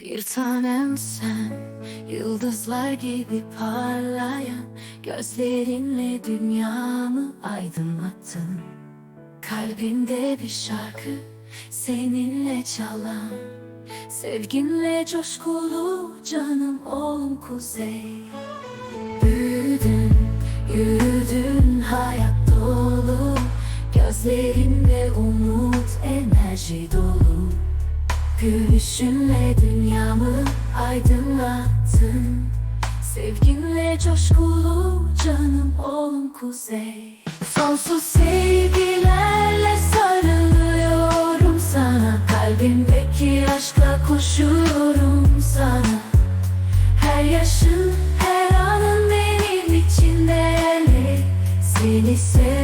Bir tanem sen Yıldızlar gibi parlayan Gözlerinle dünyamı aydınlattın. Kalbimde bir şarkı Seninle çalan Sevginle coşkulu canım oğlum kuzey. Büyüdün, yürüdün Gülüşünle dünyamı aydınlattın. Sevginle coşkulu canım oğlum kuzey. Sonsuz sevgilerle sarılıyorum sana. Kalbimdeki aşkla koşuyorum sana. Her yaşın, her anın benim için değerli. Seni sevmekle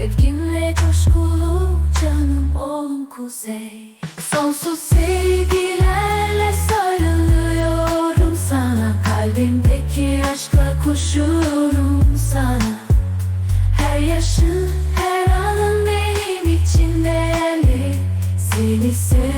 Sevgimle coşkulu canım oğlum kuzey. Sonsuz sevgilerle sarılıyorum sana. Kalbimdeki aşkla koşuyorum sana. Her yaşın, her anın benim için değerli. Seni sevmek